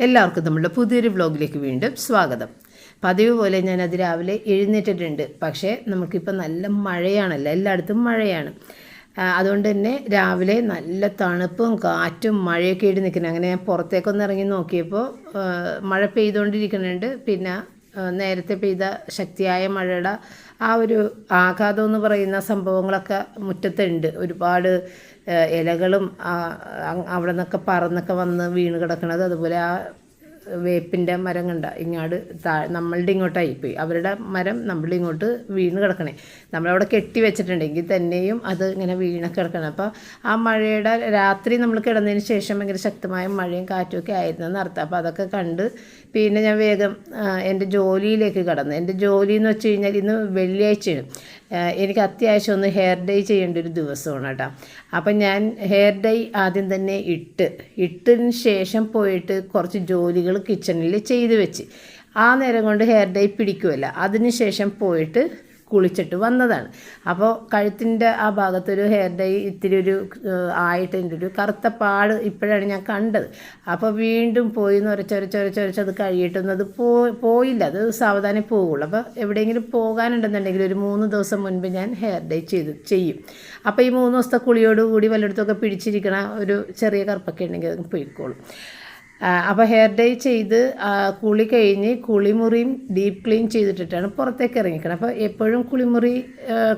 എല്ലാവർക്കും നമ്മളുടെ പുതിയൊരു വ്ലോഗിലേക്ക് വീണ്ടും സ്വാഗതം. പതിവ് പോലെ ഞാൻ അത് രാവിലെ എഴുന്നേറ്റിട്ടുണ്ട്. പക്ഷേ നമുക്കിപ്പോൾ നല്ല മഴയാണല്ലോ. എല്ലായിടത്തും മഴയാണ്. അതുകൊണ്ട് തന്നെ രാവിലെ നല്ല തണുപ്പും കാറ്റും മഴയൊക്കെ ഇടി നിൽക്കുന്നത് അങ്ങനെ ഞാൻ പുറത്തേക്കൊന്ന് ഇറങ്ങി നോക്കിയപ്പോൾ മഴ പെയ്തുകൊണ്ടിരിക്കുന്നുണ്ട്. പിന്നെ നേരത്തെ പെയ്ത ശക്തിയായ മഴയുടെ ആ ഒരു ആഘാതം എന്ന് പറയുന്ന സംഭവങ്ങളൊക്കെ മുറ്റത്തുണ്ട്. ഒരുപാട് ഇലകളും അവിടെ നിന്നൊക്കെ പറന്നൊക്കെ വന്ന് വീണ് കിടക്കുന്നത് അതുപോലെ ആ വേപ്പിന്റെ മരം കണ്ട ഇങ്ങോട്ട് താ നമ്മളുടെ ഇങ്ങോട്ടായി പോയി. അവരുടെ മരം നമ്മളുടെ ഇങ്ങോട്ട് വീണ് കിടക്കണേ. നമ്മളവിടെ കെട്ടി വെച്ചിട്ടുണ്ടെങ്കിൽ തന്നെയും അത് ഇങ്ങനെ വീണൊക്കെ കിടക്കണം. അപ്പോൾ ആ മഴയുടെ രാത്രി നമ്മൾ കിടന്നതിന് ശേഷം ഭയങ്കര ശക്തമായ മഴയും കാറ്റും ഒക്കെ ആയിരുന്നെന്ന് അർത്ഥം. അപ്പോൾ അതൊക്കെ കണ്ട് പിന്നെ ഞാൻ വേഗം എന്റെ ജോലിയിലേക്ക് കടന്നു. എന്റെ ജോലി എന്ന് വെച്ച് കഴിഞ്ഞാൽ ഇന്ന് വെള്ളിയാഴ്ചയാണ്. എനിക്ക് അത്യാവശ്യം ഒന്ന് ഹെയർ ഡൈ ചെയ്യേണ്ട ഒരു ദിവസമാണ് കേട്ടോ. അപ്പം ഞാൻ ഹെയർ ഡൈ ആദ്യം തന്നെ ഇട്ട് ഇട്ടതിന് ശേഷം പോയിട്ട് കുറച്ച് ജോലികൾ കിച്ചണിൽ ചെയ്ത് വെച്ച്. ആ നേരം കൊണ്ട് ഹെയർ ഡൈ പിടിക്കുമല്ല അതിന് ശേഷം പോയിട്ട് കുളിച്ചിട്ട് വന്നതാണ്. അപ്പോൾ കഴുത്തിന്റെ ആ ഭാഗത്തൊരു ഹെയർ ഡൈ ഇത്തിരി ഒരു ആയിട്ട് എന്റെ ഒരു കറുത്ത പാട് ഇപ്പോഴാണ് ഞാൻ കണ്ടത്. അപ്പോൾ വീണ്ടും പോയി ഉരച്ചൊരച്ചൊരച്ചൊരച്ച് അത് കഴിയിട്ടൊന്നും അത് പോ പോയില്ല. അത് സാവധാനം പോകുള്ളൂ അപ്പോൾ എവിടെയെങ്കിലും പോകാനുണ്ടെന്നുണ്ടെങ്കിൽ ഒരു മൂന്ന് ദിവസം മുൻപ് ഞാൻ ഹെയർ ഡൈ ചെയ്ത് ചെയ്യും. അപ്പോൾ ഈ മൂന്ന് ദിവസത്തെ കുളിയോടുകൂടി വല്ലയിടത്തൊക്കെ പിടിച്ചിരിക്കണ ഒരു ചെറിയ കറുപ്പൊക്കെ ഉണ്ടെങ്കിൽ അത് പോയിക്കോളും. അപ്പോൾ ഹെയർ ഡൈ ചെയ്ത് കുളി കഴിഞ്ഞ് കുളിമുറിയും ഡീപ്പ് ക്ലീൻ ചെയ്തിട്ടിട്ടാണ് പുറത്തേക്ക് ഇറങ്ങിക്കണം അപ്പോൾ എപ്പോഴും കുളിമുറി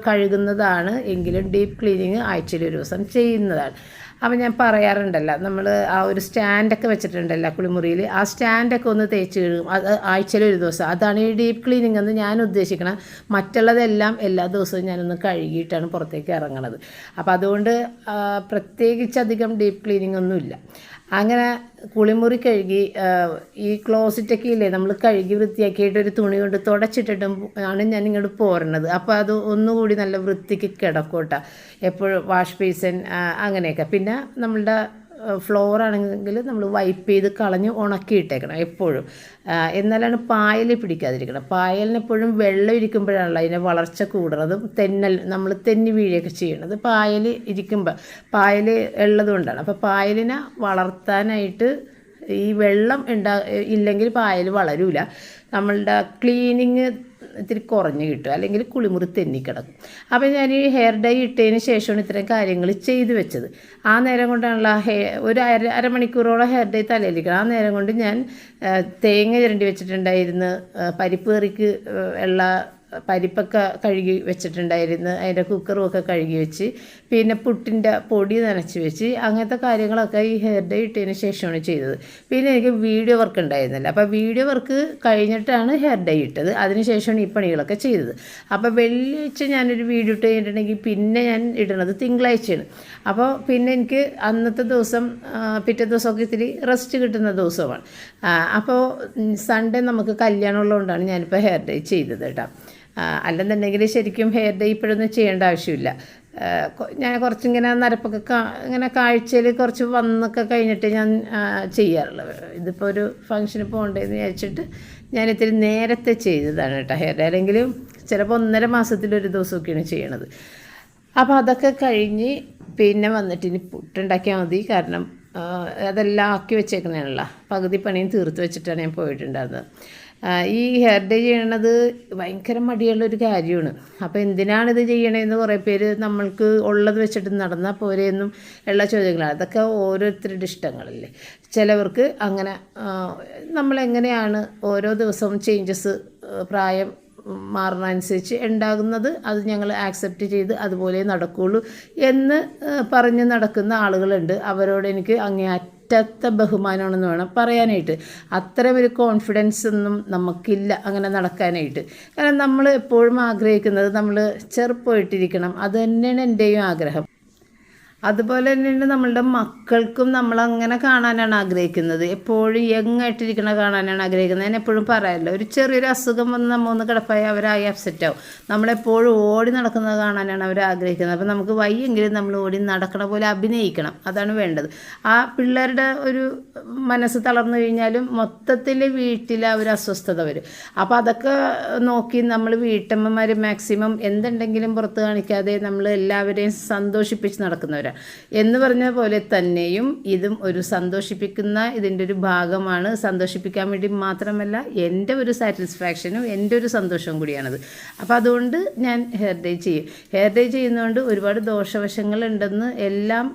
കഴുകുന്നതാണ് എങ്കിലും ഡീപ്പ് ക്ലീനിങ് ആഴ്ചയിൽ ഒരു ദിവസം ചെയ്യുന്നതാണ്. അപ്പോൾ ഞാൻ പറയാറുണ്ടല്ലോ നമ്മൾ ആ ഒരു സ്റ്റാൻഡൊക്കെ വെച്ചിട്ടുണ്ടല്ലോ കുളിമുറിയിൽ ആ സ്റ്റാൻഡൊക്കെ ഒന്ന് തേച്ച് കഴുകും. അത് ആഴ്ചയിൽ ഒരു ദിവസം. അതാണ് ഈ ഡീപ്പ് ക്ലീനിങ് എന്ന് ഞാൻ ഉദ്ദേശിക്കണം മറ്റുള്ളതെല്ലാം എല്ലാ ദിവസവും ഞാനൊന്ന് കഴുകിയിട്ടാണ് പുറത്തേക്ക് ഇറങ്ങണത്. അപ്പോൾ അതുകൊണ്ട് പ്രത്യേകിച്ച് അധികം ഡീപ്പ് ക്ലീനിങ് ഒന്നുമില്ല. അങ്ങനെ കുളിമുറി കഴുകി ഈ ക്ലോസറ്റൊക്കെ ഇല്ലേ നമ്മൾ കഴുകി വൃത്തിയാക്കിയിട്ട് ഒരു തുണി കൊണ്ട് തുടച്ചിട്ടിട്ടും ആണ് ഞാൻ ഇങ്ങോട്ട് പോരണത് അപ്പോൾ അത് ഒന്നുകൂടി നല്ല വൃത്തിക്ക് കിടക്കൂട്ട എപ്പോഴും വാഷ് ബേസിൻ അങ്ങനെയൊക്കെ. പിന്നെ നമ്മളുടെ ഫ്ലോർ ആണെങ്കിൽ നമ്മൾ വൈപ്പ് ചെയ്ത് കളഞ്ഞ് ഉണക്കിയിട്ടേക്കണം എപ്പോഴും. എന്നാലാണ് പായൽ പിടിക്കാതിരിക്കണം. പായലിന് എപ്പോഴും വെള്ളം ഇരിക്കുമ്പോഴാണല്ലോ അതിന്റെ വളർച്ച കൂടുന്നതും. തെന്നൽ നമ്മൾ തെന്നി വീഴുകയൊക്കെ ചെയ്യണത് പായൽ ഇരിക്കുമ്പോൾ പായൽ ഉള്ളതുകൊണ്ടാണ് അപ്പോൾ പായലിനെ വളർത്താനായിട്ട് ഈ വെള്ളം ഉണ്ടാ ഇല്ലെങ്കിൽ പായൽ വളരൂല. നമ്മളുടെ ക്ലീനിങ് ഇത്തിരി കുറഞ്ഞ് കിട്ടും അല്ലെങ്കിൽ കുളിമുറി തെന്നിക്കിടക്കും അപ്പോൾ ഞാൻ ഈ ഹെയർ ഡൈ ഇട്ടതിന് ശേഷമാണ് ഇത്രയും കാര്യങ്ങൾ ചെയ്ത് വെച്ചത്. ആ നേരം കൊണ്ടാണല്ലോ ഹെയർ ഒരു അര അരമണിക്കൂറോളം ഹെയർ ഡൈ തലയിലിരിക്കണം. ആ നേരം കൊണ്ട് ഞാൻ തേങ്ങ ചിരണ്ടി വെച്ചിട്ടുണ്ടായിരുന്നു പരിപ്പ് കറിക്ക് ഉള്ള പരിപ്പൊക്കെ കഴുകി വെച്ചിട്ടുണ്ടായിരുന്നു. അതിന്റെ കുക്കറും ഒക്കെ കഴുകി വെച്ച്. പിന്നെ പുട്ടിന്റെ പൊടി നനച്ച് വെച്ച്. അങ്ങനത്തെ കാര്യങ്ങളൊക്കെ ഈ ഹെയർ ഡേ ഇട്ടതിന് ശേഷമാണ് ചെയ്തത്. പിന്നെ എനിക്ക് വീഡിയോ വർക്ക് ഉണ്ടായിരുന്നില്ല. അപ്പോൾ വീഡിയോ വർക്ക് കഴിഞ്ഞിട്ടാണ് ഹെയർ ഡേ ഇട്ടത്. അതിന് ശേഷമാണ് ഈ പണികളൊക്കെ ചെയ്തത്. അപ്പോൾ വെള്ളിയാഴ്ച ഞാനൊരു വീഡിയോ ഇട്ട് കഴിഞ്ഞിട്ടുണ്ടെങ്കിൽ പിന്നെ ഞാൻ ഇടുന്നത് തിങ്കളാഴ്ചയാണ്. അപ്പോൾ പിന്നെ എനിക്ക് അന്നത്തെ ദിവസം പിറ്റേ ദിവസമൊക്കെ ഇത്തിരി റെസ്റ്റ് കിട്ടുന്ന ദിവസമാണ്. അപ്പോൾ സൺഡേ നമുക്ക് കല്യാണം ഉള്ളതുകൊണ്ടാണ് ഞാനിപ്പോൾ ഹെയർ ഡേ ചെയ്തത് കേട്ടോ. അല്ലെന്നുണ്ടെങ്കിൽ ശരിക്കും ഹെയർ ഡേ ഇപ്പോഴൊന്നും ചെയ്യേണ്ട ആവശ്യമില്ല. ഞാൻ കുറച്ചിങ്ങനെ നരപ്പൊക്കെ ഇങ്ങനെ കാഴ്ചയിൽ കുറച്ച് വന്നൊക്കെ കഴിഞ്ഞിട്ട് ഞാൻ ചെയ്യാറുള്ളത് ഇതിപ്പോൾ ഒരു ഫംഗ്ഷന് പോകണ്ടേന്ന് വിചാരിച്ചിട്ട് ഞാൻ ഇത്തിരി നേരത്തെ ചെയ്തതാണ് കേട്ടോ ഹെയർ ഡേ. അല്ലെങ്കിലും ചിലപ്പോൾ ഒന്നര മാസത്തിലൊരു ദിവസമൊക്കെയാണ് ചെയ്യണത്. അപ്പോൾ അതൊക്കെ കഴിഞ്ഞ് പിന്നെ വന്നിട്ട് ഇനി പുട്ടുണ്ടാക്കിയാൽ മതി. കാരണം അതെല്ലാം ആക്കി വെച്ചേക്കുന്നതാണല്ലോ. പകുതി പണിയും തീർത്ത് വെച്ചിട്ടാണ് ഞാൻ പോയിട്ടുണ്ടായിരുന്നത്. ഈ ഹെയർ ഡേ ചെയ്യണത് ഭയങ്കര മടിയുള്ളൊരു കാര്യമാണ്. അപ്പോൾ എന്തിനാണ് എന്തിനാണിത് ചെയ്യണതെന്ന് കുറേ പേര് നമ്മൾക്ക് ഉള്ളത് വെച്ചിട്ട് നടന്നാൽ പോരെയെന്നും ഉള്ള ചോദ്യങ്ങളാണ് അതൊക്കെ ഓരോരുത്തരുടെ ഇഷ്ടങ്ങളല്ലേ. ചിലവർക്ക് അങ്ങനെ നമ്മളെങ്ങനെയാണ് ഓരോ ദിവസവും ചേഞ്ചസ് പ്രായം മാറുന്നതനുസരിച്ച് ഉണ്ടാകുന്നത് അത് ഞങ്ങൾ ആക്സെപ്റ്റ് ചെയ്ത് അതുപോലെ നടക്കുകയുള്ളൂ എന്ന് പറഞ്ഞ് നടക്കുന്ന ആളുകളുണ്ട്. അവരോട് എനിക്ക് അങ്ങേയറ്റത്തെ ബഹുമാനമാണെന്ന് വേണം പറയാനായിട്ട്. അത്ര ഒരു കോൺഫിഡൻസ് ഒന്നും നമുക്കില്ല അങ്ങനെ നടക്കാനായിട്ട്. കാരണം നമ്മൾ എപ്പോഴും ആഗ്രഹിക്കുന്നത് നമ്മൾ ചെറുപ്പമായിട്ടിരിക്കണം. അത് തന്നെയാണ് എന്റെയും ആഗ്രഹം. അതുപോലെ തന്നെയാണ് നമ്മളുടെ മക്കൾക്കും നമ്മൾ അങ്ങനെ കാണാനാണ് ആഗ്രഹിക്കുന്നത്. എപ്പോഴും യങ് ആയിട്ടിരിക്കണ കാണാനാണ് ആഗ്രഹിക്കുന്നത്. ഞാൻ എപ്പോഴും പറയാമല്ലോ ഒരു ചെറിയൊരു അസുഖം വന്ന് നമ്മൾ ഒന്ന് കിടപ്പായി അവരായി അപ്സെറ്റ് ആവും. നമ്മളെപ്പോഴും ഓടി നടക്കുന്നത് കാണാനാണ് അവർ ആഗ്രഹിക്കുന്നത്. അപ്പോൾ നമുക്ക് വയ്യെങ്കിലും നമ്മൾ ഓടി നടക്കണ പോലെ അഭിനയിക്കണം. അതാണ് വേണ്ടത്. ആ പിള്ളേരുടെ ഒരു മനസ്സ് തളർന്നു കഴിഞ്ഞാലും മൊത്തത്തിൽ വീട്ടിൽ ആ ഒരു അസ്വസ്ഥത വരും. അപ്പോൾ അതൊക്കെ നോക്കി നമ്മൾ വീട്ടമ്മമാർ മാക്സിമം എന്തുണ്ടെങ്കിലും പുറത്ത് കാണിക്കാതെ നമ്മൾ എല്ലാവരെയും സന്തോഷിപ്പിച്ച് നടക്കുന്നവരാണ് എന്ന് പറഞ്ഞ പോലെ തന്നെയും ഇതും ഒരു സന്തോഷിപ്പിക്കുന്ന ഇതിന്റെ ഒരു ഭാഗമാണ്. സന്തോഷിപ്പിക്കാൻ വേണ്ടി മാത്രമല്ല എന്റെ ഒരു സാറ്റിസ്ഫാക്ഷനും എന്റെ ഒരു സന്തോഷവും കൂടിയാണത്. അപ്പോൾ അതുകൊണ്ട് ഞാൻ ഹെയർ ഡേ ചെയ്യും. ഹെയർ ഡേ ചെയ്യുന്നതുകൊണ്ട് ഒരുപാട് ദോഷവശങ്ങളുണ്ടെന്ന് എല്ലാം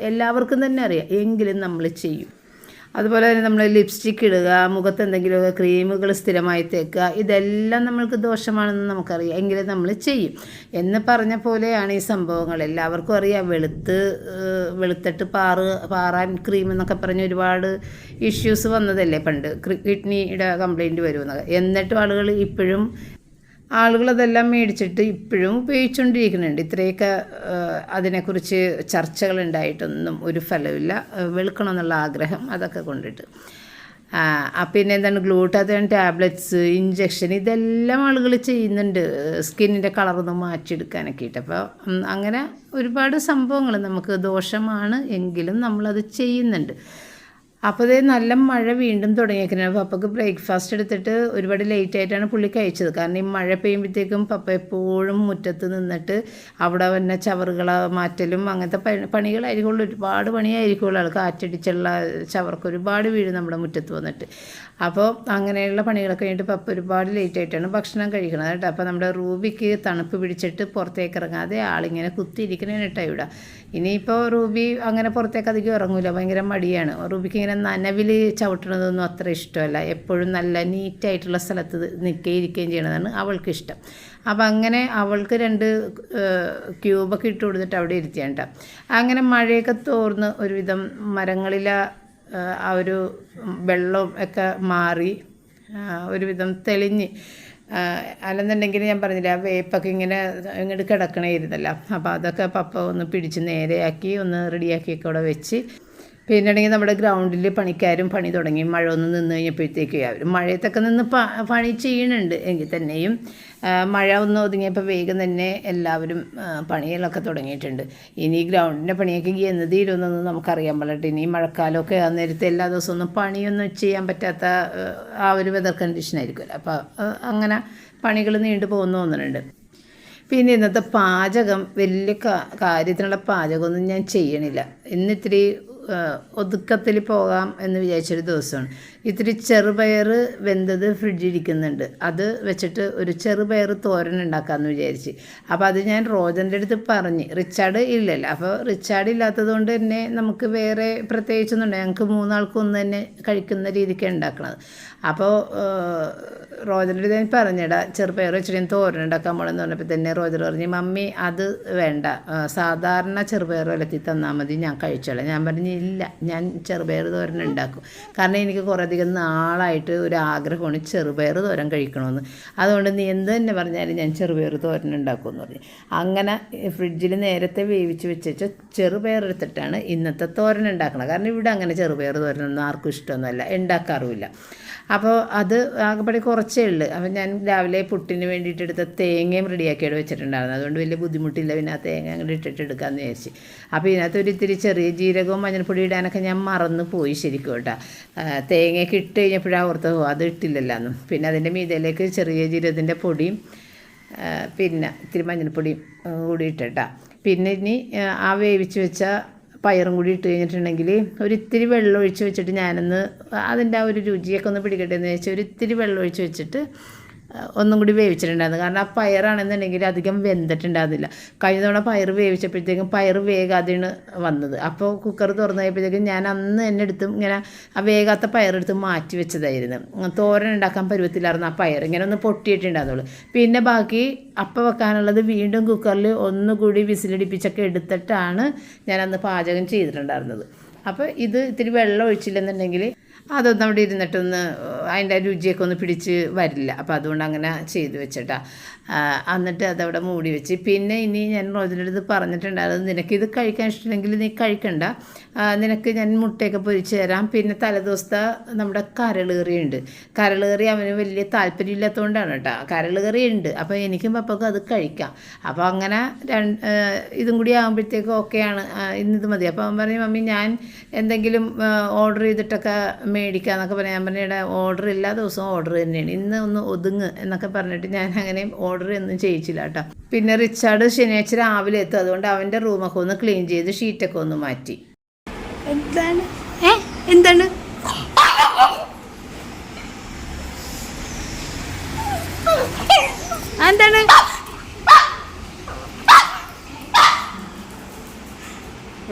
എല്ലാവർക്കും തന്നെ അറിയാം. എങ്കിലും നമ്മൾ ചെയ്യും. അതുപോലെ തന്നെ നമ്മൾ ലിപ്സ്റ്റിക്ക് ഇടുക മുഖത്ത് എന്തെങ്കിലുമൊക്കെ ക്രീമുകൾ സ്ഥിരമായി തേക്കുക ഇതെല്ലാം നമ്മൾക്ക് ദോഷമാണെന്ന് നമുക്കറിയാം. എങ്കിലും നമ്മൾ ചെയ്യും. എന്ന് പറഞ്ഞ പോലെയാണ് ഈ സംഭവങ്ങൾ. എല്ലാവർക്കും അറിയാം. വെളുത്ത് വെളുത്തിട്ട് പാറ് പാറാൻ ക്രീം എന്നൊക്കെ പറഞ്ഞ് ഒരുപാട് ഇഷ്യൂസ് വന്നതല്ലേ പണ്ട്? കിഡ്നിയുടെ കംപ്ലൈന്റ് വരുമെന്നൊക്കെ. എന്നിട്ടും ആളുകൾ ഇപ്പോഴും ആളുകൾ അതെല്ലാം മേടിച്ചിട്ട് ഇപ്പോഴും ഉപയോഗിച്ചുകൊണ്ടിരിക്കുന്നുണ്ട് ഇത്രയൊക്കെ അതിനെക്കുറിച്ച് ചർച്ചകൾ ഉണ്ടായിട്ടൊന്നും ഒരു ഫലമില്ല വെളുക്കണമെന്നുള്ള ആഗ്രഹം അതൊക്കെ കൊണ്ടിട്ട്. പിന്നെ എന്താണ്? ഗ്ലൂട്ടാത്തൺ ടാബ്ലറ്റ്സ് ഇഞ്ചക്ഷൻ ഇതെല്ലാം ആളുകൾ ചെയ്യുന്നുണ്ട്. സ്കിന്നിന്റെ കളറൊന്ന് മാറ്റിയെടുക്കാനൊക്കെ ആയിട്ട്. അപ്പോൾ അങ്ങനെ ഒരുപാട് സംഭവങ്ങൾ നമുക്ക് ദോഷമാണ് എങ്കിലും നമ്മളത് ചെയ്യുന്നുണ്ട്. അപ്പോൾ ഇതേ നല്ല മഴ വീണ്ടും തുടങ്ങിയേക്കുന്നത് പപ്പയ്ക്ക് ബ്രേക്ക്ഫാസ്റ്റ് എടുത്തിട്ട് ഒരുപാട് ലേറ്റ് ആയിട്ടാണ് പുള്ളി കഴിച്ചത്. കാരണം ഈ മഴ പെയ്യുമ്പോഴത്തേക്കും പപ്പ എപ്പോഴും മുറ്റത്ത് നിന്നിട്ട് അവിടെ തന്നെ ചവറുകൾ മാറ്റലും അങ്ങനത്തെ പണി പണികളായിരിക്കുള്ളൂ. ഒരുപാട് പണിയായിരിക്കുള്ളൂ. ആൾ കാറ്റടിച്ചുള്ള ചവർക്ക് ഒരുപാട് വീഴും നമ്മുടെ മുറ്റത്ത് വന്നിട്ട്. അപ്പോൾ അങ്ങനെയുള്ള പണികളൊക്കെ കഴിഞ്ഞിട്ട് പപ്പ ഒരുപാട് ലേറ്റ് ആയിട്ടാണ് ഭക്ഷണം കഴിക്കുന്നത് കേട്ടോ. അപ്പോൾ നമ്മുടെ റൂബിക്ക് തണുപ്പ് പിടിച്ചിട്ട് പുറത്തേക്ക് ഇറങ്ങാതെ ആളിങ്ങനെ കുത്തിയിരിക്കണേ കേട്ടോ ഇവിടെ. ഇനിയിപ്പോൾ റൂബി അങ്ങനെ പുറത്തേക്ക് അധികം ഇറങ്ങൂല ഭയങ്കര മടിയാണ്. റൂബിക്ക് ഇങ്ങനെ നനവിൽ ചവിട്ടണതൊന്നും അത്ര ഇഷ്ടമല്ല. എപ്പോഴും നല്ല നീറ്റായിട്ടുള്ള സ്ഥലത്ത് നിൽക്കുകയും ഇരിക്കുകയും ചെയ്യണതാണ് അവൾക്ക് ഇഷ്ടം അപ്പോൾ അങ്ങനെ അവൾക്ക് രണ്ട് ക്യൂബൊക്കെ ഇട്ട് കൊടുത്തിട്ട് അവിടെ ഇരുത്തിയാണ് കേട്ടോ. അങ്ങനെ മഴയൊക്കെ തോർന്ന് ഒരുവിധം മരങ്ങളിലെ ആ, ഒരു വെള്ളം ഒക്കെ മാറി ഒരുവിധം തെളിഞ്ഞ്. അല്ലെന്നുണ്ടെങ്കിൽ ഞാൻ പറഞ്ഞില്ല ആ വേപ്പൊക്കെ ഇങ്ങനെ ഇങ്ങോട്ട് ഇരുന്നല്ല. അപ്പോൾ അതൊക്കെ പപ്പ ഒന്ന് പിടിച്ച് നേരെയാക്കി ഒന്ന് റെഡിയാക്കിയൊക്കെ അവിടെ വെച്ച്. പിന്നെ ആണെങ്കിൽ നമ്മുടെ ഗ്രൗണ്ടിൽ പണിക്കാരും പണി തുടങ്ങി. മഴ ഒന്ന് നിന്ന് കഴിഞ്ഞപ്പോഴത്തേക്ക് അവർ മഴയത്തൊക്കെ നിന്ന് പണി ചെയ്യണുണ്ട് എങ്കിൽ തന്നെയും മഴ ഒന്ന് ഒതുങ്ങിയപ്പോൾ വേഗം തന്നെ എല്ലാവരും പണികളൊക്കെ തുടങ്ങിയിട്ടുണ്ട്. ഇനി ഗ്രൗണ്ടിന്റെ പണിയൊക്കെ എന്ത് തീരുമെന്നൊന്നും നമുക്കറിയാൻ പാടില്ല. ഇനി മഴക്കാലമൊക്കെ ആ നേരത്തെ എല്ലാ ദിവസവും ഒന്നും പണിയൊന്നും ചെയ്യാൻ പറ്റാത്ത ആ, ഒരു വെതർ കണ്ടീഷൻ ആയിരിക്കുമല്ലോ. അപ്പോൾ അങ്ങനെ പണികൾ നീണ്ടു പോകുന്നു തോന്നുന്നുണ്ട്. പിന്നെ ഇന്നത്തെ പാചകം വലിയ കാര്യത്തിനുള്ള പാചകമൊന്നും ഞാൻ ചെയ്യണില്ല. ഇന്നിത്തിരി ഒതുക്കത്തിൽ പോകാം എന്ന് വിചാരിച്ചൊരു ദിവസമാണ്. ഇത്തിരി ചെറുപയർ വെന്തത് ഫ്രിഡ്ജിൽ ഇരിക്കുന്നുണ്ട്. അത് വെച്ചിട്ട് ഒരു ചെറുപയർ തോരൻ ഉണ്ടാക്കാമെന്ന് വിചാരിച്ച്. അപ്പോൾ അത് ഞാൻ റോജന്റെ അടുത്ത് പറഞ്ഞ്. റിച്ചാർഡ് ഇല്ലല്ലോ. അപ്പോൾ റിച്ചാർഡ് ഇല്ലാത്തത് കൊണ്ട് തന്നെ നമുക്ക് വേറെ പ്രത്യേകിച്ചൊന്നും ഉണ്ട് ഞങ്ങൾക്ക് മൂന്നാൾക്കും ഒന്ന് തന്നെ കഴിക്കുന്ന രീതിക്ക് ഉണ്ടാക്കണത്. അപ്പോൾ റോജന്റെ അടുത്ത് ഞാൻ പറഞ്ഞിടാ ചെറുപയർ വെച്ചിട്ട് ഞാൻ തോരൻ ഉണ്ടാക്കാൻ പോകണമെന്ന് പറഞ്ഞപ്പോൾ തന്നെ റോജർ പറഞ്ഞ് മമ്മി അത് വേണ്ട. സാധാരണ ചെറുപയർ വലത്തി തന്നാൽ മതി. ഞാൻ കഴിച്ചോളാം. ഞാൻ പറഞ്ഞു ഇല്ല. ഞാൻ ചെറുപയർ തോരൻ ഉണ്ടാക്കും. കാരണം എനിക്ക് കുറേ അധികം നാളായിട്ട് ഒരു ആഗ്രഹമാണ് ചെറുപയർ തോരൻ കഴിക്കണമെന്ന്. അതുകൊണ്ട് നീ എന്ത് തന്നെ പറഞ്ഞാലും ഞാൻ ചെറുപയർ തോരൻ ഉണ്ടാക്കുമെന്ന് പറഞ്ഞു. അങ്ങനെ ഫ്രിഡ്ജിൽ നേരത്തെ വേവിച്ച് വെച്ച ചെറുപയർ എടുത്തിട്ടാണ് ഇന്നത്തെ തോരൻ ഉണ്ടാക്കണം കാരണം ഇവിടെ അങ്ങനെ ചെറുപയർ തോരനൊന്നും ആർക്കും ഇഷ്ടമൊന്നുമല്ല. ഉണ്ടാക്കാറുമില്ല. അപ്പോൾ അത് ആകെപ്പടി കുറച്ചേ ഉള്ളൂ. അപ്പം ഞാൻ രാവിലെ പുട്ടിന് വേണ്ടിയിട്ട് എടുത്ത തേങ്ങയും റെഡിയാക്കിയിട്ട് വെച്ചിട്ടുണ്ടായിരുന്നു. അതുകൊണ്ട് വലിയ ബുദ്ധിമുട്ടില്ല. പിന്നെ ആ തേങ്ങ അങ്ങോട്ട് ഇട്ടിട്ട് എടുക്കാമെന്ന് വിചാരിച്ച്. അപ്പോൾ ഇതിനകത്ത് ഒരു ഇത്തിരി ചെറിയ ജീരകവും മഞ്ഞൾപ്പൊടി ഇടാനൊക്കെ ഞാൻ മറന്നു പോയി ശരിക്കും കേട്ടോ. തേങ്ങയൊക്കെ ഇട്ട് കഴിഞ്ഞപ്പോഴാണ് ഓർത്ത് അത് ഇട്ടില്ലല്ലോ പിന്നെ അതിന്റെ മീതയിലേക്ക് ചെറിയ ജീരകത്തിന്റെ പൊടിയും പിന്നെ ഇത്തിരി മഞ്ഞൾപ്പൊടിയും കൂടി ഇട്ടിട്ടാ. പിന്നെ ഇനി ആ വേവിച്ച് വെച്ച പയറും കൂടി ഇട്ട് കഴിഞ്ഞിട്ടുണ്ടെങ്കിൽ ഒരിത്തിരി വെള്ളം ഒഴിച്ച് വെച്ചിട്ട് ഞാനൊന്ന് അതിന്റെ ആ ഒരു രുചിയൊക്കെ ഒന്ന് പിടിക്കട്ടെ എന്ന് വെച്ചാൽ ഒരിത്തിരി വെള്ളം ഒഴിച്ച് വെച്ചിട്ട് ഒന്നും കൂടി വേവിച്ചിട്ടുണ്ടായിരുന്നു. കാരണം ആ പയറാണെന്നുണ്ടെങ്കിൽ അധികം വെന്തിട്ടുണ്ടായിരുന്നില്ല. കഴിഞ്ഞ തവണ പയർ വേവിച്ചപ്പോഴത്തേക്കും പയർ വേഗാതെയാണ് വന്നത്. അപ്പോൾ കുക്കർ തുറന്നു കഴിയപ്പോഴത്തേക്കും ഞാൻ അന്ന് തന്നെ എടുത്തും ഇങ്ങനെ ആ വേഗാത്ത പയറെടുത്ത് മാറ്റി വെച്ചതായിരുന്നു. തോരൻ ഉണ്ടാക്കാൻ പരുവത്തിലായിരുന്നു ആ പയർ ഇങ്ങനെ ഒന്ന് പൊട്ടിയിട്ടുണ്ടായിരുന്നുള്ളൂ. പിന്നെ ബാക്കി അപ്പം വെക്കാനുള്ളത് വീണ്ടും കുക്കറിൽ ഒന്നുകൂടി വിസിലടിപ്പിച്ചൊക്കെ എടുത്തിട്ടാണ് ഞാൻ അന്ന് പാചകം ചെയ്തിട്ടുണ്ടായിരുന്നത്. അപ്പോൾ ഇത് ഇത്തിരി വെള്ളം ഒഴിച്ചില്ലെന്നുണ്ടെങ്കിൽ അതൊന്നും അവിടെ ഇരുന്നിട്ടൊന്ന് അതിന്റെ രുചിയൊക്കെ ഒന്ന് പിടിച്ച് വരില്ല. അപ്പോൾ അതുകൊണ്ട് അങ്ങനെ ചെയ്തു വെച്ചിട്ടാ. എന്നിട്ട് അതവിടെ മൂടി വെച്ച്. പിന്നെ ഇനി ഞാൻ റോജിന്റെ അടുത്ത് പറഞ്ഞിട്ടുണ്ടായിരുന്നു. നിനക്കിത് കഴിക്കാൻ ഇഷ്ടമെങ്കിൽ നീ കഴിക്കണ്ട. നിനക്ക് ഞാൻ മുട്ടയൊക്കെ പൊരിച്ച് തരാം. പിന്നെ തലേദിവസത്തെ നമ്മുടെ കരളേറിയുണ്ട്. കരളേറി അവന് വലിയ താല്പര്യമില്ലാത്തതുകൊണ്ടാണ് കേട്ടോ. കരളേറി ഉണ്ട് അപ്പോൾ എനിക്കും പപ്പക്കും അത് കഴിക്കാം. അപ്പോൾ അങ്ങനെ രണ്ട് ഇതും കൂടി ആകുമ്പോഴത്തേക്കും ഓക്കെയാണ്. ഇന്നിത് മതി. അപ്പോൾ അവൻ പറഞ്ഞു മമ്മി ഞാൻ എന്തെങ്കിലും ഓർഡർ ചെയ്തിട്ടൊക്കെ മേടിക്കാന്നൊക്കെ ഞാൻ പറഞ്ഞ ഓർഡർ എല്ലാ ദിവസവും ഓർഡർ തന്നെയാണ്. ഇന്ന് ഒന്ന് ഒതുങ്ങ് എന്നൊക്കെ പറഞ്ഞിട്ട് ഞാൻ അങ്ങനെ ഓർഡർ ഒന്നും ചെയ്യിച്ചില്ല കേട്ടോ. പിന്നെ റിച്ചാർഡ് ശനിയാഴ്ച രാവിലെ എത്തും. അതുകൊണ്ട് അവന്റെ റൂമൊക്കെ ഒന്ന് ക്ലീൻ ചെയ്ത് ഷീറ്റൊക്കെ ഒന്ന് മാറ്റി. എന്താണ്? എന്താണ്? എന്താണ്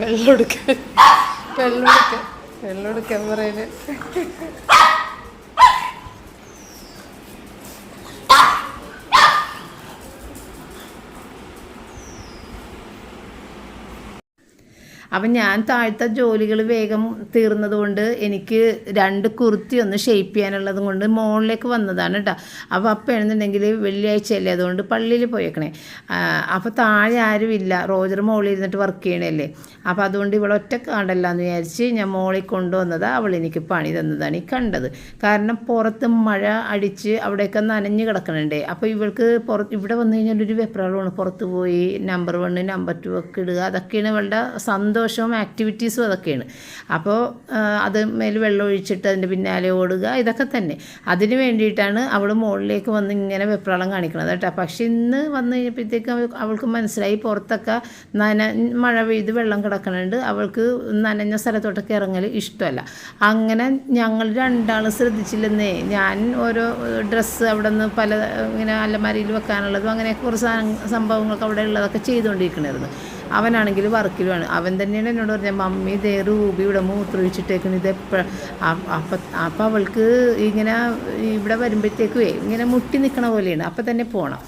വെള്ളം എടുക്കാൻ വെള്ളം എടുക്കാൻ വെള്ളം എടുക്കാൻ അപ്പം ഞാൻ താഴത്തെ ജോലികൾ വേഗം തീർന്നതുകൊണ്ട് എനിക്ക് രണ്ട് കുർത്തി ഒന്ന് ഷെയ്പ്പ് ചെയ്യാനുള്ളത് കൊണ്ട് മുകളിലേക്ക് വന്നതാണ് കേട്ടോ അപ്പോൾ അപ്പം എഴുന്നുണ്ടെങ്കിൽ വെള്ളിയാഴ്ച അല്ലേ അതുകൊണ്ട് പള്ളിയിൽ പോയേക്കണേ. അപ്പോൾ താഴെ ആരുമില്ല. റോജർ മോളിൽ ഇരുന്നിട്ട് വർക്ക് ചെയ്യണല്ലേ. അപ്പോൾ അതുകൊണ്ട് ഇവിടെ ഒറ്റ കാണ്ടല്ല എന്ന് വിചാരിച്ച് ഞാൻ മോളിൽ കൊണ്ടുവന്നത് അവൾ എനിക്ക് പണി തന്നതാണ് ഈ കണ്ടത്. കാരണം പുറത്ത് മഴ അടിച്ച് അവിടെയൊക്കെ നനഞ്ഞു കിടക്കണുണ്ടേ. അപ്പോൾ ഇവൾക്ക് പുറത്ത് ഇവിടെ വന്നു കഴിഞ്ഞാൽ ഒരു വെപ്രാളമാണ്. പുറത്ത് പോയി നമ്പർ വണ്ണ് നമ്പർ ടു ഒക്കെ ഇടുക. അതൊക്കെയാണ് ഇവളുടെ സന്തോഷവും ആക്ടിവിറ്റീസും അതൊക്കെയാണ്. അപ്പോൾ അത് മേൽ വെള്ളം ഒഴിച്ചിട്ട് അതിന്റെ പിന്നാലെ ഓടുക ഇതൊക്കെ തന്നെ. അതിന് വേണ്ടിയിട്ടാണ് അവൾ മുകളിലേക്ക് വന്ന് ഇങ്ങനെ വെപ്രാളം കാണിക്കുന്നത് കേട്ടോ. പക്ഷേ ഇന്ന് വന്നു കഴിഞ്ഞപ്പോഴത്തേക്കും അവൾക്ക് മനസ്സിലായി പുറത്തൊക്കെ നന മഴ പെയ്ത് വെള്ളം കിടക്കണുണ്ട്. അവൾക്ക് നനഞ്ഞ സ്ഥലത്തോട്ടൊക്കെ ഇറങ്ങൽ ഇഷ്ടമല്ല. അങ്ങനെ ഞങ്ങൾ രണ്ടാളും ശ്രദ്ധിച്ചില്ലെന്നേ ഞാൻ ഓരോ ഡ്രസ്സ് അവിടെ നിന്ന് പല ഇങ്ങനെ അലമാരിയിൽ വെക്കാനുള്ളതും അങ്ങനെയൊക്കെ കുറച്ച് സംഭവങ്ങളൊക്കെ അവിടെ ഉള്ളതൊക്കെ ചെയ്തുകൊണ്ടിരിക്കണമായിരുന്നു അവനാണെങ്കിൽ വർക്കിലുമാണ്. അവൻ തന്നെയാണ് എന്നോട് പറഞ്ഞത് മമ്മി ദേ റൂബി ഇവിടെ മൂത്രമൊഴിച്ചിട്ടേക്കണ് ഇത് എപ്പോഴും? അപ്പം അപ്പം അവൾക്ക് ഇങ്ങനെ ഇവിടെ വരുമ്പോഴത്തേക്കുവേ ഇങ്ങനെ മുട്ടി നിൽക്കണ പോലെയാണ്. അപ്പം തന്നെ പോകണം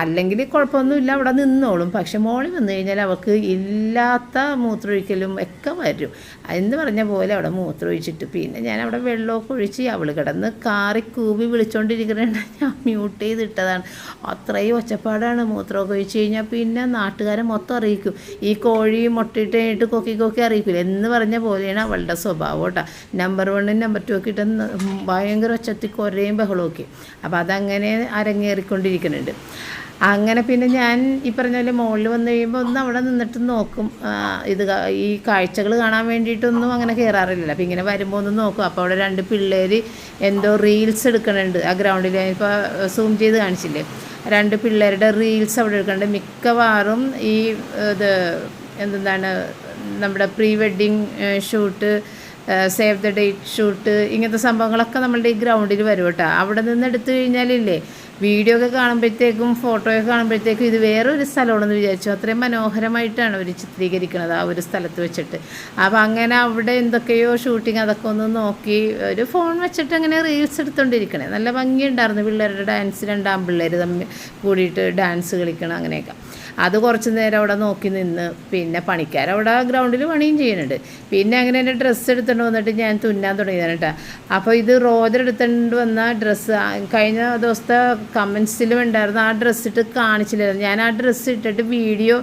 അല്ലെങ്കിൽ കുഴപ്പമൊന്നുമില്ല അവിടെ നിന്നോളും. പക്ഷെ മോളിൽ വന്നു കഴിഞ്ഞാൽ അവൾക്ക് ഇല്ലാത്ത മൂത്രമൊഴിക്കലും ഒക്കെ വരും. എന്ന് പറഞ്ഞ പോലെ അവിടെ മൂത്രമൊഴിച്ചിട്ട് പിന്നെ ഞാൻ അവിടെ വെള്ളമൊക്കെ ഒഴിച്ച് അവൾ കിടന്ന് കാറി കൂവി വിളിച്ചോണ്ടിരിക്കുന്നുണ്ട് ഞാൻ മ്യൂട്ട് ചെയ്തിട്ടതാണ്. അത്രയും ഒച്ചപ്പാടാണ് മൂത്രമൊക്കെ ഒഴിച്ച് കഴിഞ്ഞാൽ പിന്നെ നാട്ടുകാരെ മൊത്തം അറിയിക്കും. ഈ കോഴി മുട്ടയിട്ട് കഴിഞ്ഞിട്ട് കൊക്കി കൊക്കി അറിയിക്കില്ല എന്ന് പറഞ്ഞ പോലെയാണ് അവളുടെ സ്വഭാവം കേട്ടോ. നമ്പർ വണ്ണും നമ്പർ ടു ഒക്കെ ഇട്ട് ഭയങ്കര ഒച്ചത്തിൽ കുറേയും ബഹളമൊക്കെ. അപ്പോൾ അതങ്ങനെ അരങ്ങേറിക്കൊണ്ടിരിക്കുന്നുണ്ട് അങ്ങനെ പിന്നെ ഞാൻ ഈ പറഞ്ഞ പോലെ മുകളിൽ വന്നു കഴിയുമ്പോൾ ഒന്ന് അവിടെ നിന്നിട്ട് നോക്കും. ഇത് ഈ കാഴ്ചകൾ കാണാൻ വേണ്ടിയിട്ടൊന്നും അങ്ങനെ കയറാറില്ല അപ്പോൾ ഇങ്ങനെ വരുമ്പോൾ ഒന്ന് നോക്കും. അപ്പോൾ അവിടെ രണ്ട് പിള്ളേർ എന്തോ റീൽസ് എടുക്കണുണ്ട്. ആ ഗ്രൗണ്ടിൽ ഇപ്പോൾ സൂം ചെയ്ത് കാണിച്ചില്ലേ? രണ്ട് പിള്ളേരുടെ റീൽസ് അവിടെ എടുക്കുന്നുണ്ട് മിക്കവാറും ഈ ഇത് എന്താണ് നമ്മുടെ pre wedding shoot save the date shoot ഇങ്ങനത്തെ സംഭവങ്ങളൊക്കെ നമ്മളുടെ ഈ ഗ്രൗണ്ടിൽ വരും കേട്ടോ. അവിടെ നിന്ന് എടുത്തു കഴിഞ്ഞാലില്ലേ വീഡിയോ ഒക്കെ കാണുമ്പോഴത്തേക്കും ഫോട്ടോ ഒക്കെ കാണുമ്പോഴത്തേക്കും ഇത് വേറൊരു സ്ഥലമാണെന്ന് വിചാരിച്ചു. അത്രയും മനോഹരമായിട്ടാണ് അവർ ചിത്രീകരിക്കുന്നത് ആ ഒരു സ്ഥലത്ത് വെച്ചിട്ട്. അപ്പോൾ അങ്ങനെ അവിടെ എന്തൊക്കെയോ ഷൂട്ടിങ് അതൊക്കെ ഒന്ന് നോക്കി ഒരു ഫോൺ വെച്ചിട്ട് അങ്ങനെ റീൽസ് എടുത്തുകൊണ്ടിരിക്കണേ നല്ല ഭംഗിയുണ്ടായിരുന്നു പിള്ളേരുടെ ഡാൻസ് രണ്ടാം പിള്ളേർ തമ്മിൽ കൂടിയിട്ട് ഡാൻസ് കളിക്കണം അങ്ങനെയൊക്കെ. അത് കുറച്ച് നേരം അവിടെ നോക്കി നിന്ന് പിന്നെ പണിക്കാരവിടെ ഗ്രൗണ്ടിൽ പണിയും ചെയ്യുന്നുണ്ട്. പിന്നെ അങ്ങനെ എന്റെ ഡ്രസ്സ് എടുത്തുകൊണ്ട് വന്നിട്ട് ഞാൻ തുന്നാൻ തുടങ്ങിയതാണ് കേട്ടോ. അപ്പോൾ ഇത് റോദർ എടുത്തുകൊണ്ട് വന്ന ഡ്രസ്സ് കഴിഞ്ഞ ദിവസത്തെ കമൻസിലും ഉണ്ടായിരുന്നു. ആ ഡ്രസ്സ് ഇട്ട് കാണിച്ചില്ലായിരുന്നു. ഞാൻ ആ ഡ്രസ്സ് ഇട്ടിട്ട് വീഡിയോ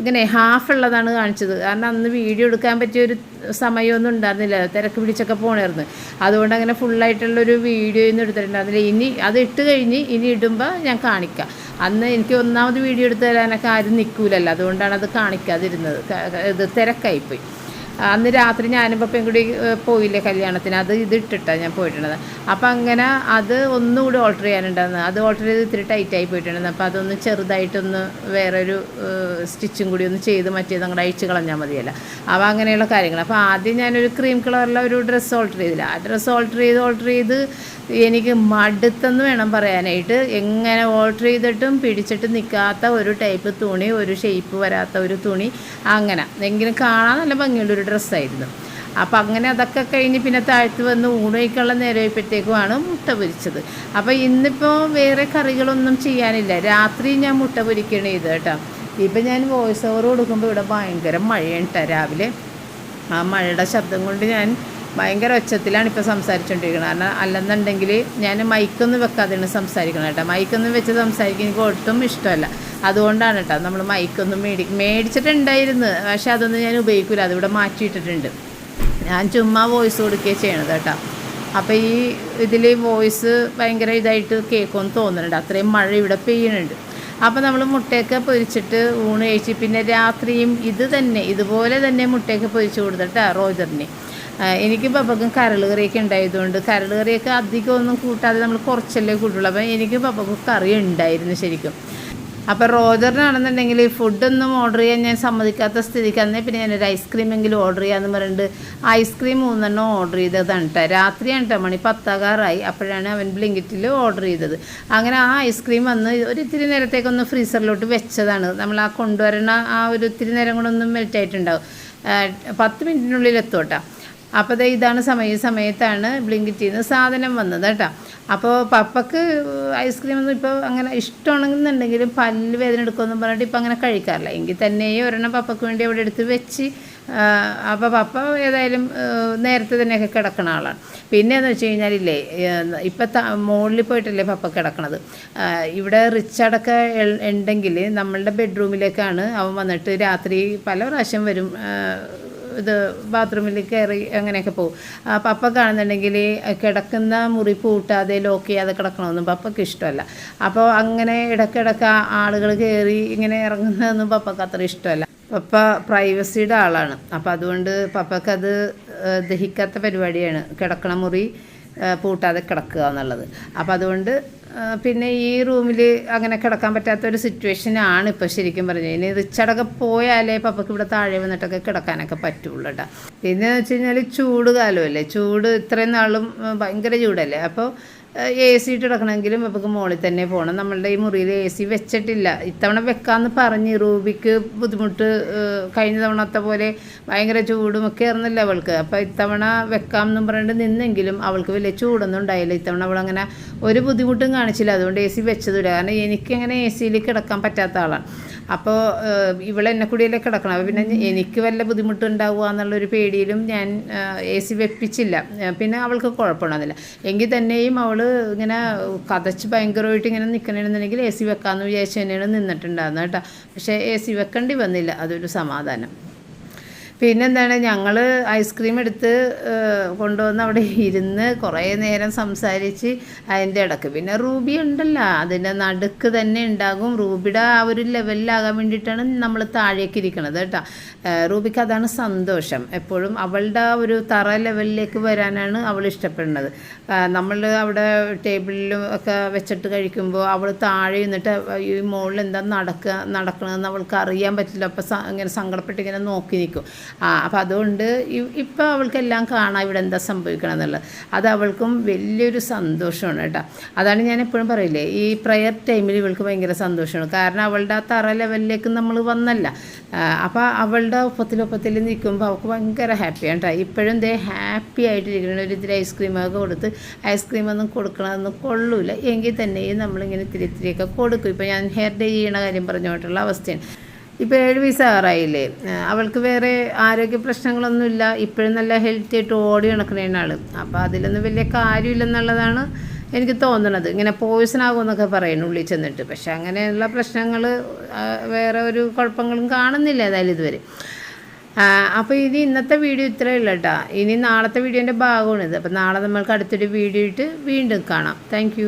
ഇങ്ങനെ ഹാഫ് ഉള്ളതാണ് കാണിച്ചത്. കാരണം അന്ന് വീഡിയോ എടുക്കാൻ പറ്റിയ ഒരു സമയമൊന്നും ഉണ്ടായിരുന്നില്ല. തിരക്ക് പിടിച്ചൊക്കെ പോണായിരുന്നു. അതുകൊണ്ട് അങ്ങനെ ഫുള്ളായിട്ടുള്ളൊരു വീഡിയോ ഒന്നും എടുത്തിട്ടുണ്ടായിരുന്നില്ല ഇനി അത് ഇട്ട് കഴിഞ്ഞ് ഇനി ഇടുമ്പോൾ ഞാൻ കാണിക്കാം. അന്ന് എനിക്ക് ഒന്നാമത് വീഡിയോ എടുത്ത് തരാനൊക്കെ ആരും നിൽക്കൂലല്ലോ അതുകൊണ്ടാണ് അത് കാണിക്കാതിരുന്നത്. ഇത് തിരക്കായിപ്പോയി. അന്ന് രാത്രി ഞാനും പപ്പയും കൂടി പോയില്ലേ കല്യാണത്തിന്. അത് ഇത് ഇട്ടിട്ടാണ് ഞാൻ പോയിട്ടുള്ളത്. അപ്പം അങ്ങനെ അത് ഒന്നുകൂടി ഓൾട്ടർ ചെയ്യാനുണ്ടായിരുന്നു. അത് ഓൾട്ടർ ചെയ്ത് ഇത്തിരി ടൈറ്റായി പോയിട്ടുണ്ടായിരുന്നു. അപ്പോൾ അതൊന്ന് ചെറുതായിട്ടൊന്ന് വേറൊരു സ്റ്റിച്ചും കൂടി ഒന്ന് ചെയ്ത് മറ്റേത് അങ്ങോട്ട് അഴിച്ച് കളഞ്ഞാൽ മതിയല്ല. അപ്പോൾ അങ്ങനെയുള്ള കാര്യങ്ങൾ അപ്പോൾ ആദ്യം ഞാനൊരു ക്രീം കളറുള്ള ഒരു ഡ്രസ്സ് ഓൾട്ടർ ചെയ്തില്ല. ആ ഡ്രസ്സ് ഓൾട്ടർ ചെയ്ത് ഓൾട്ടർ ചെയ്ത് എനിക്ക് മടുത്തെന്ന് വേണം പറയാനായിട്ട് എങ്ങനെ ഓൾട്ടർ ചെയ്തിട്ടും പിടിച്ചിട്ട് നിൽക്കാത്ത ഒരു ടൈപ്പ് തുണി ഒരു ഷേപ്പ് വരാത്ത ഒരു തുണി അങ്ങനെ. എങ്കിലും കാണാൻ നല്ല ഭംഗിയുള്ള ഒരു ഡ്രസ്സായിരുന്നു അപ്പം അങ്ങനെ അതൊക്കെ കഴിഞ്ഞ് പിന്നെ താഴ്ത്ത് വന്ന് ഊണയ്ക്കുള്ള നേരമായപ്പോഴത്തേക്കുമാണ് മുട്ട പൊരിച്ചത്. അപ്പോൾ ഇന്നിപ്പോൾ വേറെ കറികളൊന്നും ചെയ്യാനില്ല. രാത്രി ഞാൻ മുട്ട പൊരിക്കണേ ഇത് കേട്ടോ. ഇപ്പം ഞാൻ വോയിസ് ഓവർ കൊടുക്കുമ്പോൾ ഇവിടെ ഭയങ്കര മഴയാണ് രാവിലെ. ആ മഴയുടെ ശബ്ദം കൊണ്ട് ഞാൻ ഭയങ്കര ഒച്ചത്തിലാണ് ഇപ്പോൾ സംസാരിച്ചുകൊണ്ടിരിക്കുന്നത് കാരണം അല്ലെന്നുണ്ടെങ്കിൽ ഞാൻ മൈക്കൊന്നും വെക്കാതെയാണ് സംസാരിക്കണം കേട്ടോ. മൈക്കൊന്നും വെച്ച് സംസാരിക്കാൻ എനിക്ക് ഒട്ടും ഇഷ്ടമല്ല. അതുകൊണ്ടാണ് കേട്ടോ നമ്മൾ മൈക്കൊന്നും മേടി മേടിച്ചിട്ടുണ്ടായിരുന്നു. പക്ഷേ അതൊന്നും ഞാൻ ഉപയോഗിക്കില്ല അതിവിടെ മാറ്റിയിട്ടിട്ടുണ്ട്. ഞാൻ ചുമ്മാ വോയിസ് കൊടുക്കുകയാണ് ചെയ്യണത് കേട്ടോ. അപ്പോൾ ഈ ഇതിൽ വോയിസ് ഭയങ്കര ഇതായിട്ട് കേൾക്കുമെന്ന് തോന്നുന്നുണ്ട്. അത്രയും മഴ ഇവിടെ പെയ്യുന്നുണ്ട് അപ്പോൾ നമ്മൾ മുട്ടയൊക്കെ പൊരിച്ചിട്ട് ഊണ് കഴിച്ച്. പിന്നെ രാത്രിയും ഇത് തന്നെ ഇതുപോലെ തന്നെ മുട്ടയൊക്കെ പൊരിച്ച് കൊടുത്തിട്ടാണ് റോജറിന്. എനിക്ക് പപ്പക്കും കരൾ കറിയൊക്കെ ഉണ്ടായതുകൊണ്ട് കരൾ കറിയൊക്കെ അധികം ഒന്നും കൂട്ടാതെ നമ്മൾ കുറച്ചല്ലേ കൂട്ടുള്ളൂ. അപ്പം എനിക്ക് പപ്പക്കും കറി ഉണ്ടായിരുന്നു ശരിക്കും. അപ്പോൾ റോജറിനാണെന്നുണ്ടെങ്കിൽ ഫുഡൊന്നും ഓർഡർ ചെയ്യാൻ ഞാൻ സമ്മതിക്കാത്ത സ്ഥിതിക്ക് അന്നേ പിന്നെ ഞാനൊരു ഐസ്ക്രീമെങ്കിലും ഓർഡർ ചെയ്യാമെന്ന് പറഞ്ഞിട്ട് ഐസ്ക്രീം മൂന്നെണ്ണം ഓർഡർ ചെയ്തതാണ് കേട്ടോ രാത്രിയാണ് കേട്ടോ മണി പത്താകാറായി. അപ്പോഴാണ് അവൻ ബ്ലിങ്കിറ്റിൽ ഓർഡർ ചെയ്തത്. അങ്ങനെ ആ ഐസ്ക്രീം വന്ന് ഒരു ഇത്തിരി നേരത്തേക്കൊന്ന് ഫ്രീസറിലോട്ട് വെച്ചതാണ്. നമ്മൾ ആ കൊണ്ടുവരണ ആ ഒരു ഇത്തിരി നേരം കൊണ്ടൊന്നും മെൽറ്റായിട്ടുണ്ടാവും പത്ത് മിനിറ്റിനുള്ളിൽ എത്തും അപ്പോൾ ഇതാണ് സമയ സമയത്താണ് ബ്ലിങ്കിറ്റ് ചെയ്യുന്ന സാധനം വന്നത് കേട്ടോ. അപ്പോൾ പപ്പക്ക് ഐസ്ക്രീം ഒന്നും ഇപ്പോൾ അങ്ങനെ ഇഷ്ടമാണെന്നുണ്ടെങ്കിലും പല്ല് വേദന എടുക്കുമെന്ന് പറഞ്ഞിട്ട് ഇപ്പോൾ അങ്ങനെ കഴിക്കാറില്ല. എങ്കിൽ തന്നെയും ഒരെണ്ണം പപ്പക്ക് വേണ്ടി അവിടെ എടുത്ത് വെച്ച് അപ്പോൾ പപ്പ ഏതായാലും നേരത്തെ തന്നെയൊക്കെ കിടക്കുന്ന ആളാണ്. പിന്നെ എന്ന് വെച്ച് കഴിഞ്ഞാലില്ലേ ഇപ്പം മുകളിൽ പോയിട്ടല്ലേ പപ്പ കിടക്കണത്? ഇവിടെ റിച്ചടക്കം ഉണ്ടെങ്കിൽ നമ്മളുടെ ബെഡ്റൂമിലേക്കാണ് അവൻ വന്നിട്ട് രാത്രി പല പ്രാവശ്യം വരും ഇത് ബാത്റൂമിൽ കയറി അങ്ങനെയൊക്കെ പോകും. അപ്പം പപ്പ കാണുന്നുണ്ടെങ്കിൽ കിടക്കുന്ന മുറി പൂട്ടാതെ ലോക്ക് ചെയ്യാതെ കിടക്കണമെന്നും പപ്പയ്ക്ക് ഇഷ്ടമല്ല. അപ്പോൾ അങ്ങനെ ഇടയ്ക്കിടയ്ക്ക് ആളുകൾ കയറി ഇങ്ങനെ ഇറങ്ങുന്നതൊന്നും പപ്പയ്ക്ക് അത്ര ഇഷ്ടമല്ല. പപ്പ പ്രൈവസിയുടെ ആളാണ്. അപ്പോൾ അതുകൊണ്ട് പപ്പക്കത് ദഹിക്കാത്ത പരിപാടിയാണ്. കിടക്കണ മുറി പൂട്ടാതെ കിടക്കുക എന്നുള്ളത്. അപ്പോൾ അതുകൊണ്ട് പിന്നെ ഈ റൂമിൽ അങ്ങനെ കിടക്കാൻ പറ്റാത്ത ഒരു സിറ്റുവേഷൻ ആണ് ഇപ്പോൾ ശരിക്കും പറഞ്ഞു ഇനി റിച്ചടൊക്കെ പോയാലേ പപ്പക്ക് ഇവിടെ താഴെ വന്നിട്ടൊക്കെ കിടക്കാനൊക്കെ പറ്റുള്ളൂ കേട്ടോ പിന്നെ എന്ന് വെച്ച് കഴിഞ്ഞാൽ ചൂട് കാലമല്ലേ? ചൂട് ഇത്രയും നാളും ഭയങ്കര ചൂടല്ലേ? അപ്പോൾ എ സി ഇട്ട് കിടക്കണമെങ്കിലും നമുക്ക് മുകളിൽ തന്നെ പോകണം നമ്മളുടെ ഈ മുറിയിൽ എ സി വെച്ചിട്ടില്ല. ഇത്തവണ വെക്കാമെന്ന് പറഞ്ഞ് റൂബിക്ക് ബുദ്ധിമുട്ട് കഴിഞ്ഞ തവണത്തെ പോലെ ഭയങ്കര ചൂടും ഒക്കെ ആയിരുന്നില്ല അവൾക്ക്. അപ്പോൾ ഇത്തവണ വെക്കാമെന്നും പറഞ്ഞിട്ട് നിന്നെങ്കിലും അവൾക്ക് വലിയ ചൂടൊന്നും ഉണ്ടായില്ല. ഇത്തവണ അവളങ്ങനെ ഒരു ബുദ്ധിമുട്ടും കാണിച്ചില്ല. അതുകൊണ്ട് എ സി വെച്ചതില്ല കാരണം എനിക്കങ്ങനെ എ സിയിൽ കിടക്കാൻ പറ്റാത്ത ആളാണ്. അപ്പോൾ ഇവളെന്നെ കൂടിയല്ലേ കിടക്കണം അപ്പോൾ പിന്നെ എനിക്ക് വല്ല ബുദ്ധിമുട്ടുണ്ടാവുക എന്നുള്ളൊരു പേടിയിലും ഞാൻ എ സി വെപ്പിച്ചില്ല. പിന്നെ അവൾക്ക് കുഴപ്പമുണ്ടാകുന്നില്ല എങ്കിൽ തന്നെയും അവൾ ഇങ്ങനെ കതച്ച് ഭയങ്കരമായിട്ട് ഇങ്ങനെ നിൽക്കണമെന്നുണ്ടെങ്കിൽ എ സി വെക്കാമെന്ന് വിചാരിച്ച് തന്നെയാണ് നിന്നിട്ടുണ്ടായിരുന്നത് കേട്ടോ. പക്ഷേ എ സി വെക്കേണ്ടി വന്നില്ല. അതൊരു സമാധാനം. പിന്നെന്താണ് ഞങ്ങൾ ഐസ്ക്രീം എടുത്ത് കൊണ്ടുവന്ന് അവിടെ ഇരുന്ന് കുറേ നേരം സംസാരിച്ച് അതിന്റെ ഇടയ്ക്ക്. പിന്നെ റൂബി ഉണ്ടല്ലോ അതിന്റെ നടുക്ക് തന്നെ ഉണ്ടാകും. റൂബിയുടെ ആ ഒരു ലെവലിലാകാൻ വേണ്ടിയിട്ടാണ് നമ്മൾ താഴേക്ക് ഇരിക്കണത് കേട്ടോ. റൂബിക്ക് അതാണ് സന്തോഷം. എപ്പോഴും അവളുടെ ഒരു തറ ലെവലിലേക്ക് വരാനാണ് അവൾ ഇഷ്ടപ്പെടുന്നത്. നമ്മൾ അവിടെ ടേബിളിലും ഒക്കെ വെച്ചിട്ട് കഴിക്കുമ്പോൾ അവൾ താഴെ നിന്നിട്ട് ഈ മുകളിൽ എന്താ നടക്കുക നടക്കണമെന്ന് അവൾക്ക് അറിയാൻ പറ്റില്ല. അപ്പോൾ ഇങ്ങനെ സങ്കടപ്പെട്ട് ഇങ്ങനെ നോക്കി നിൽക്കും. ആ അപ്പോൾ അതുകൊണ്ട് ഇപ്പോൾ അവൾക്കെല്ലാം കാണാം ഇവിടെ എന്താ സംഭവിക്കണം എന്നുള്ളത് അത് അവൾക്കും വലിയൊരു സന്തോഷമാണ് കേട്ടോ. അതാണ് ഞാൻ എപ്പോഴും പറയില്ലേ ഈ പ്രയർ ടൈമിൽ ഇവൾക്ക് ഭയങ്കര സന്തോഷമാണ്. കാരണം അവളുടെ ആ തറ ലെവലിലേക്ക് നമ്മൾ വന്നല്ല. അപ്പോൾ അവളുടെ ഒപ്പത്തിലൊപ്പത്തിൽ നിൽക്കുമ്പോൾ അവൾക്ക് ഭയങ്കര ഹാപ്പിയാണ് കേട്ടോ. ഇപ്പോഴും ദേ ഹാപ്പി ആയിട്ടിരിക്കണം ഒരു ഇത്തിരി ഐസ്ക്രീമൊക്കെ കൊടുത്ത് ഐസ്ക്രീമൊന്നും കൊടുക്കണമെന്ന് കൊള്ളൂല. എങ്കിൽ തന്നെയും നമ്മളിങ്ങനെ ഇത്തിരി ഇത്തിരിയൊക്കെ കൊടുക്കും. ഇപ്പോൾ ഞാൻ ഹെയർ ഡേ ചെയ്യണ കാര്യം പറഞ്ഞുകൊണ്ടുള്ള അവസ്ഥയാണ്. ഇപ്പോൾ ഏഴ് വയസ്സ് ആറായില്ലേ? അവൾക്ക് വേറെ ആരോഗ്യ പ്രശ്നങ്ങളൊന്നുമില്ല. ഇപ്പോഴും നല്ല ഹെൽത്തി ആയിട്ട് ഓടി നടക്കുന്ന ആൾ അപ്പോൾ അതിലൊന്നും വലിയ കാര്യമില്ലെന്നുള്ളതാണ് എനിക്ക് തോന്നണത്. ഇങ്ങനെ പോയിസൺ ആകുമെന്നൊക്കെ പറയുന്നു ഉള്ളിൽ ചെന്നിട്ട്. പക്ഷെ അങ്ങനെയുള്ള പ്രശ്നങ്ങൾ വേറെ ഒരു കുഴപ്പങ്ങളും കാണുന്നില്ല ഏതായാലും ഇതുവരെ. അപ്പോൾ ഇനി ഇന്നത്തെ വീഡിയോ ഇത്രയേ ഉള്ളൂ കേട്ടോ. ഇനി നാളത്തെ വീഡിയോന്റെ ഭാഗമാണിത് അപ്പോൾ നാളെ നമ്മൾക്ക് അടുത്തൊരു വീഡിയോ ഇട്ട് വീണ്ടും കാണാം. താങ്ക്